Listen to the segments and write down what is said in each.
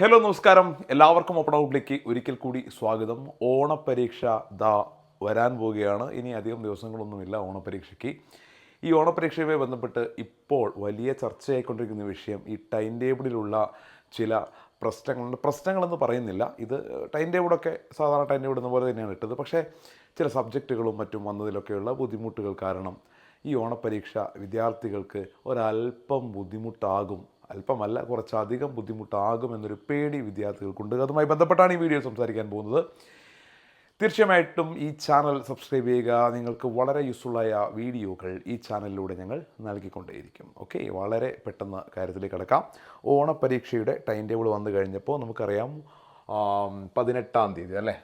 Hello നമസ്കാരം. എല്ലാവർക്കും open ഔട്ടിലേക്ക് ഒരിക്കൽ കൂടി സ്വാഗതം. ഓണപ്പരീക്ഷ ദാ വരാൻ പോവുകയാണ്. ഇനി അധികം ദിവസങ്ങളൊന്നുമില്ല ഓണപരീക്ഷയ്ക്ക്. ഈ ഓണപരീക്ഷയുമായി ബന്ധപ്പെട്ട് ഇപ്പോൾ വലിയ ചർച്ചയായിക്കൊണ്ടിരിക്കുന്ന വിഷയം ഈ ടൈം ടേബിളിലുള്ള ചില പ്രശ്നങ്ങളുണ്ട്. പ്രശ്നങ്ങളെന്ന് പറയുന്നില്ല. ഇത് ടൈം ടേബിളൊക്കെ സാധാരണ ടൈം ടേബിൾ എന്ന പോലെ തന്നെയാണ് ഇട്ടത്. പക്ഷേ ചില സബ്ജക്റ്റുകളും മറ്റും വന്നതിലൊക്കെയുള്ള ബുദ്ധിമുട്ടുകൾ കാരണം ഈ ഓണപരീക്ഷ വിദ്യാർത്ഥികൾക്ക് ഒരല്പം ബുദ്ധിമുട്ടാകും അല്പമല്ല കുറച്ചധികം ബുദ്ധിമുട്ടാകും എന്നൊരു പേടി വിദ്യാർത്ഥികൾക്കുണ്ട്. അതുമായി ബന്ധപ്പെട്ടാണ് ഈ വീഡിയോ സംസാരിക്കാൻ പോകുന്നത്. തീർച്ചയായിട്ടും ഈ ചാനൽ സബ്സ്ക്രൈബ് ചെയ്യുക. നിങ്ങൾക്ക് വളരെ യൂസ്ഫുള്ളായ വീഡിയോകൾ ഈ ചാനലിലൂടെ ഞങ്ങൾ നൽകിക്കൊണ്ടേയിരിക്കും. ഓക്കെ വളരെ പെട്ടെന്ന് കാര്യത്തിലേക്ക് കിടക്കാം. ഓണപ്പരീക്ഷയുടെ ടൈം ടേബിൾ വന്നു കഴിഞ്ഞപ്പോൾ നമുക്കറിയാം പതിനെട്ടാം തീയതി അല്ലേ?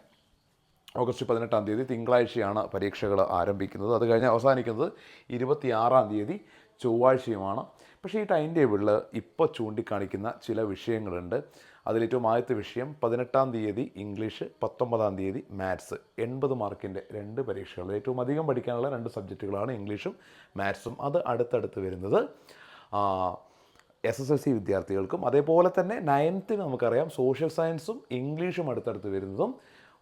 ഓഗസ്റ്റ് പതിനെട്ടാം തീയതി തിങ്കളാഴ്ചയാണ് പരീക്ഷകൾ ആരംഭിക്കുന്നത്. അത് കഴിഞ്ഞ് അവസാനിക്കുന്നത് ഇരുപത്തിയാറാം തീയതി ചൊവ്വാഴ്ചയുമാണ്. പക്ഷേ ഈ ടൈം ടേബിളിൽ ഇപ്പോൾ ചൂണ്ടിക്കാണിക്കുന്ന ചില വിഷയങ്ങളുണ്ട്. അതിലേറ്റവും ആദ്യത്തെ വിഷയം പതിനെട്ടാം തീയതി ഇംഗ്ലീഷ് പത്തൊമ്പതാം തീയതി മാത്സ്. എൺപത് മാർക്കിന്റെ രണ്ട് പരീക്ഷകൾ. ഏറ്റവും അധികം പഠിക്കാനുള്ള രണ്ട് സബ്ജക്റ്റുകളാണ് ഇംഗ്ലീഷും മാത്സും. അത് അടുത്തടുത്ത് വരുന്നത് എസ് എസ് എൽ സി വിദ്യാർത്ഥികൾക്കും. അതേപോലെ തന്നെ നയൻത്തിന് നമുക്കറിയാം സോഷ്യൽ സയൻസും ഇംഗ്ലീഷും അടുത്തടുത്ത് വരുന്നതും.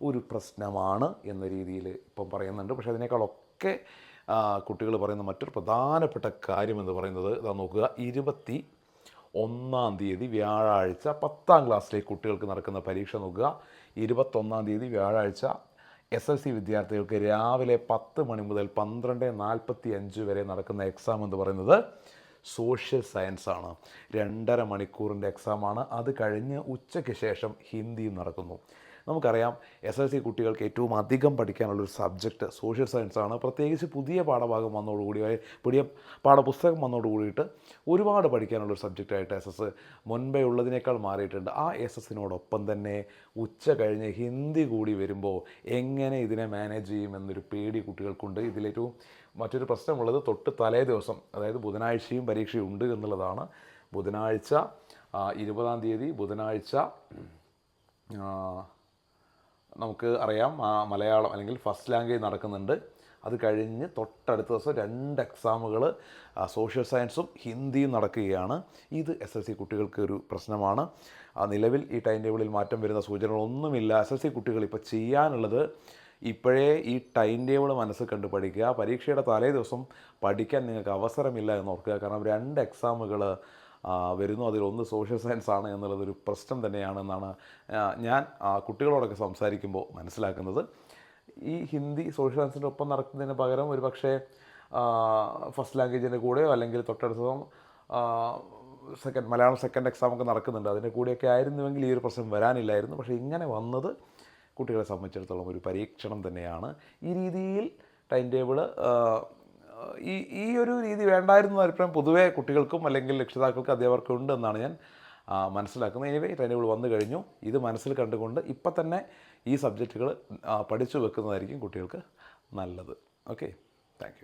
ഒരു പ്രശ്നമാണ് എന്ന രീതിയിൽ ഇപ്പം പറയുന്നുണ്ട്. പക്ഷേ അതിനേക്കാളൊക്കെ കുട്ടികൾ പറയുന്ന മറ്റൊരു പ്രധാനപ്പെട്ട കാര്യം എന്ന് പറയുന്നത് ഇതാ നോക്കുക. ഇരുപത്തി ഒന്നാം തീയതി വ്യാഴാഴ്ച പത്താം ക്ലാസ്സിലെ കുട്ടികൾക്ക് നടക്കുന്ന പരീക്ഷ നോക്കുക. ഇരുപത്തൊന്നാം തീയതി വ്യാഴാഴ്ച എസ് എൽ സി വിദ്യാർത്ഥികൾക്ക് രാവിലെ പത്ത് മണി മുതൽ പന്ത്രണ്ട് നാൽപ്പത്തി അഞ്ച് വരെ നടക്കുന്ന എക്സാം എന്ന് പറയുന്നത് സോഷ്യൽ സയൻസ് ആണ് രണ്ടര മണിക്കൂറിന്റെ എക്സാമാണ്. അത് കഴിഞ്ഞ് ഉച്ചയ്ക്ക് ശേഷം ഹിന്ദിയും നടക്കുന്നു. നമുക്കറിയാം എസ് എൽ സി കുട്ടികൾക്ക് ഏറ്റവും അധികം പഠിക്കാനുള്ളൊരു സബ്ജക്റ്റ് സോഷ്യൽ സയൻസ് ആണ്. പ്രത്യേകിച്ച് പുതിയ പാഠഭാഗം വന്നതോടുകൂടി പുതിയ പാഠപുസ്തകം വന്നതോടുകൂടിയിട്ട് ഒരുപാട് പഠിക്കാനുള്ളൊരു സബ്ജക്റ്റായിട്ട് എസ് എസ് മുൻപേ ഉള്ളതിനേക്കാൾ മാറിയിട്ടുണ്ട്. ആ എസ് എസിനോടൊപ്പം തന്നെ ഉച്ച കഴിഞ്ഞ് ഹിന്ദി കൂടി വരുമ്പോൾ എങ്ങനെ ഇതിനെ മാനേജ് ചെയ്യും എന്നൊരു പേടി കുട്ടികൾക്കുണ്ട്. ഇതിലേറ്റവും മറ്റൊരു പ്രശ്നമുള്ളത് തൊട്ട് തലേ ദിവസം അതായത് ബുധനാഴ്ചയും പരീക്ഷയുണ്ട് എന്നുള്ളതാണ്. ബുധനാഴ്ച ഇരുപതാം തീയതി ബുധനാഴ്ച നമുക്ക് അറിയാം മലയാളം അല്ലെങ്കിൽ ഫസ്റ്റ് ലാംഗ്വേജ് നടക്കുന്നുണ്ട്. അത് കഴിഞ്ഞ് തൊട്ടടുത്ത ദിവസം രണ്ട് എക്സാമുകൾ സോഷ്യൽ സയൻസും ഹിന്ദിയും നടക്കുകയാണ്. ഇത് എസ് എൽ സി കുട്ടികൾക്ക് ഒരു പ്രശ്നമാണ്. നിലവിൽ ഈ ടൈം ടേബിളിൽ മാറ്റം വരുന്ന സൂചനകളൊന്നുമില്ല. എസ് എൽ സി കുട്ടികൾ ഇപ്പോൾ ചെയ്യാനുള്ളത് ഇപ്പോഴേ ഈ ടൈം ടേബിൾ മനസ്സിൽ കണ്ട് പഠിക്കുക പരീക്ഷയുടെ തലേ ദിവസം പഠിക്കാൻ നിങ്ങൾക്ക് അവസരമില്ല എന്ന് ഓർക്കുക. കാരണം രണ്ട് എക്സാമുകൾ വരുന്നു. അതിലൊന്ന് സോഷ്യൽ സയൻസ് ആണ് എന്നുള്ളതൊരു പ്രശ്നം തന്നെയാണെന്നാണ് ഞാൻ കുട്ടികളോടൊക്കെ സംസാരിക്കുമ്പോൾ മനസ്സിലാക്കുന്നത്. ഈ ഹിന്ദി സോഷ്യൽ സയൻസിന്റെ ഒപ്പം നടക്കുന്നതിന് പകരം ഒരു പക്ഷേ ഫസ്റ്റ് ലാംഗ്വേജിന്റെ കൂടെയോ അല്ലെങ്കിൽ തൊട്ടടുത്തതും സെക്കൻഡ് മലയാളം സെക്കൻഡ് എക്സാമൊക്കെ നടക്കുന്നുണ്ട്. അതിന്റെ കൂടെയൊക്കെ ആയിരുന്നുവെങ്കിൽ ഈ ഒരു പ്രശ്നം വരാനില്ലായിരുന്നു. പക്ഷേ ഇങ്ങനെ വന്നത് കുട്ടികളെ സംബന്ധിച്ചിടത്തോളം ഒരു പരീക്ഷണം തന്നെയാണ്. ഈ രീതിയിൽ ടൈം ടേബിൾ ഈ ഈ ഒരു രീതി വേണ്ടായിരുന്നു അഭിപ്രായം പൊതുവേ കുട്ടികൾക്കും അല്ലെങ്കിൽ രക്ഷിതാക്കൾക്കും അധ്യാപകർക്കും ഉണ്ട് എന്നാണ് ഞാൻ മനസ്സിലാക്കുന്നത്. എനിവേ ടൈം ടേബിൾ വന്നു കഴിഞ്ഞു. ഇത് മനസ്സിൽ കണ്ടുകൊണ്ട് ഇപ്പം തന്നെ ഈ സബ്ജക്റ്റുകൾ പഠിച്ചു വെക്കുന്നതായിരിക്കും കുട്ടികൾക്ക് നല്ലത്. Okay thank